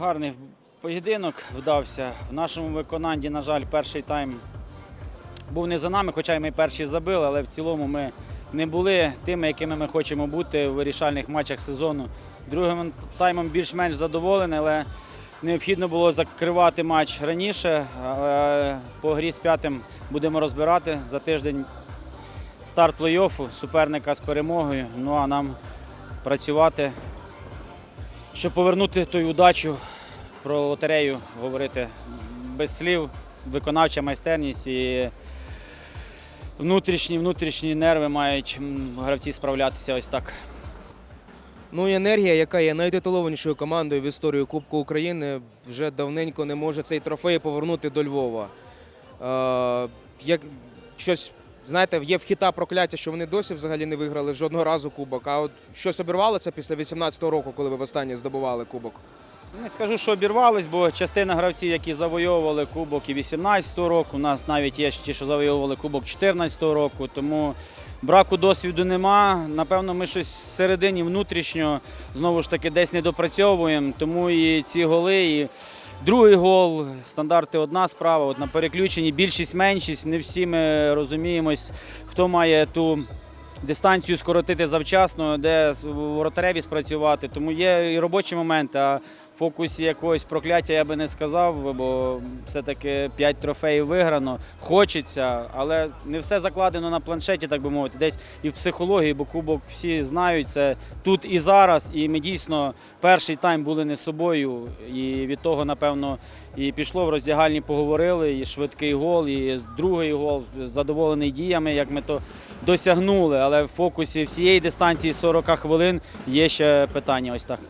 Гарний поєдинок вдався. В нашому виконанні, на жаль, перший тайм був не за нами, хоча й ми перші забили, але в цілому ми не були тими, якими ми хочемо бути в вирішальних матчах сезону. Другим таймом більш-менш задоволений, але необхідно було закривати матч раніше. Але по грі з п'ятим будемо розбирати за тиждень старт плей-оффу, суперника з перемогою. Ну а нам працювати, щоб повернути ту удачу про лотерею говорити без слів, виконавча майстерність і внутрішні, внутрішні нерви мають гравці справлятися ось так. Ну і енергія, яка є найтитулованішою командою в історії Кубку України, вже давненько не може цей трофей повернути до Львова. Е, як щось, знаєте, є в хіта прокляття, що вони досі взагалі не виграли жодного разу кубок. А от щось обірвалося після 18-го року, коли ви востаннє здобували кубок. Не скажу, що обірвались, бо частина гравців, які завойовували кубок і 18-го року, у нас навіть є ті, що завойовували кубок 14-го року, тому браку досвіду нема. Напевно, ми щось всередині внутрішньо знову ж таки десь не допрацьовуємо, тому і ці голи, і другий гол, стандарти одна справа. От на переключенні більшість, меншість. Не всі ми розуміємось, хто має ту дистанцію скоротити завчасно, де воротареві спрацювати. Тому є і робочі моменти. А фокусі якогось прокляття я би не сказав, бо все-таки 5 трофеїв виграно. Хочеться, але не все закладено на планшеті, так би мовити. Десь і в психології, бо кубок всі знають це тут і зараз. І ми дійсно перший тайм були не собою. І від того, напевно, і пішло в роздягальні, поговорили, і швидкий гол, і другий гол, задоволений діями, як ми то досягнули. Але в фокусі всієї дистанції 40 хвилин є ще питання ось так.